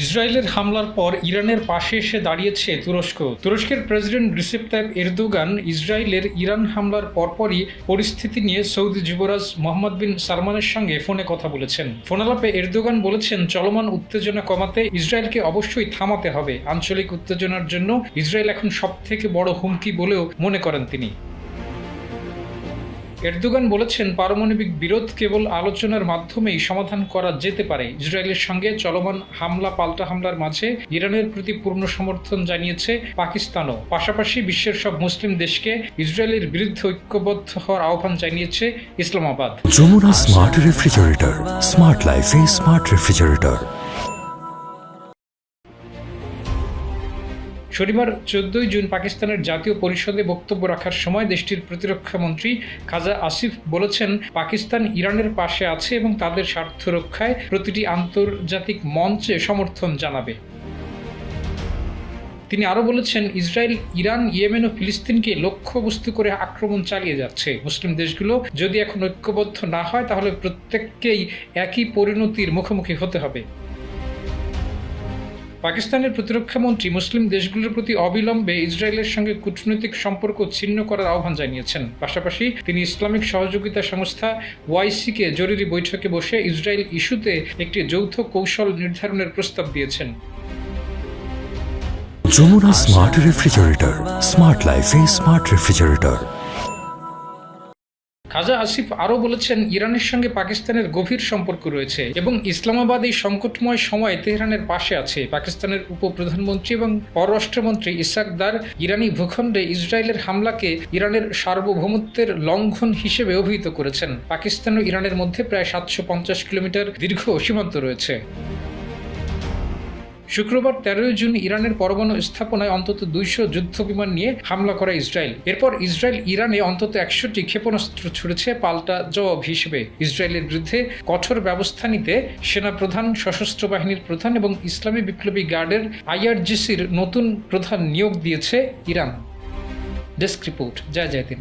ইসরায়েলের হামলার পর ইরানের পাশে এসে দাঁড়িয়েছে তুরস্ক। তুরস্কের প্রেসিডেন্ট রিসেপ তাইপ এরদোগান ইসরায়েলের ইরান হামলার পরপরই পরিস্থিতি নিয়ে সৌদি যুবরাজ মোহাম্মদ বিন সালমানের সঙ্গে ফোনে কথা বলেছেন। ফোনালাপে এরদোগান বলেছেন, চলমান উত্তেজনা কমাতে ইসরায়েলকে অবশ্যই থামাতে হবে। আঞ্চলিক উত্তেজনার জন্য ইসরায়েল এখন সবথেকে বড় হুমকি বলেও মনে করেন তিনি। এরদোগান বলেছেন, পারমাণবিক বিরোধ কেবল আলোচনার মাধ্যমেই সমাধান করা যেতে পারে। ইসরায়েলের সঙ্গে চলমান হামলা, পাল্টা হামলার মাঝে ইরানের প্রতি পূর্ণ সমর্থন জানিয়েছে পাকিস্তানও। পাশাপাশি বিশ্বের সব মুসলিম দেশকে ইসরায়েলের বিরুদ্ধে ঐক্যবদ্ধ হওয়ার আহ্বান জানিয়েছে Islamabad. Jamuna smart refrigerator smart লাইফে স্মার্ট রেফ্রিজারেটর শনিবার চোদ্দই জুন পাকিস্তানের জাতীয় পরিষদে বক্তব্য রাখার সময় দেশটির প্রতিরক্ষা মন্ত্রী খাজা আসিফ বলেছেন, পাকিস্তান ইরানের পাশে আছে এবং তাদের স্বার্থ রক্ষায় প্রতিটি আন্তর্জাতিক মঞ্চে সমর্থন জানাবে। তিনি আরও বলেছেন, ইসরায়েল, ইরান, ইয়েমেন ও ফিলিস্তিনকে লক্ষ্যবস্তু করে আক্রমণ চালিয়ে যাচ্ছে। মুসলিম দেশগুলো যদি এখন ঐক্যবদ্ধ না হয়, তাহলে প্রত্যেককেই একই পরিণতির মুখোমুখি হতে হবে। পাকিস্তানের প্রতিরক্ষা মন্ত্রী মুসলিম দেশগুলোর প্রতি অবিলম্বে ইসরায়েলের সঙ্গে কূটনৈতিক সম্পর্ক ছিন্ন করার আহ্বান জানিয়েছেন। পাশাপাশি তিনি ইসলামিক সহযোগিতা সংস্থা ওয়াইসিকে জরুরি বৈঠকে বসে ইসরায়েল ইস্যুতে একটি যৌথ কৌশল নির্ধারণের প্রস্তাব দিয়েছেন। যমুনা স্মার্ট রেফ্রিজারেটর স্মার্ট লাইফে স্মার্ট রেফ্রিজারেটর খাজা আসিফ আরও বলেছেন, ইরানের সঙ্গে পাকিস্তানের গভীর সম্পর্ক রয়েছে এবং ইসলামাবাদ এই সংকটময় সময়ে তেহরানের পাশে আছে। পাকিস্তানের উপপ্রধানমন্ত্রী এবং পররাষ্ট্রমন্ত্রী ইসাক দার ইরানি ভূখণ্ডে ইসরায়েলের হামলাকে ইরানের সার্বভৌমত্বের লঙ্ঘন হিসেবে অভিহিত করেছেন। পাকিস্তান ও ইরানের মধ্যে প্রায় সাতশো পঞ্চাশ কিলোমিটার দীর্ঘ সীমান্ত রয়েছে। শুক্রবার তেরোই জুন ইরানের পরমাণু স্থাপনায় অন্তত দুইশো যুদ্ধ বিমান নিয়ে হামলা করে ইসরায়েল। এরপর ইসরায়েল ইরানে অন্তত একশোটি ক্ষেপণাস্ত্র ছুড়েছে পাল্টা জবাব হিসেবে। ইসরায়েলের বিরুদ্ধে কঠোর ব্যবস্থা নিতে সেনা প্রধান সশস্ত্র বাহিনীর প্রধান এবং ইসলামী বিপ্লবী গার্ডের আইআরজিসির নতুন প্রধান নিয়োগ দিয়েছে ইরান। ডেস্ক রিপোর্ট, জয় জয় দিন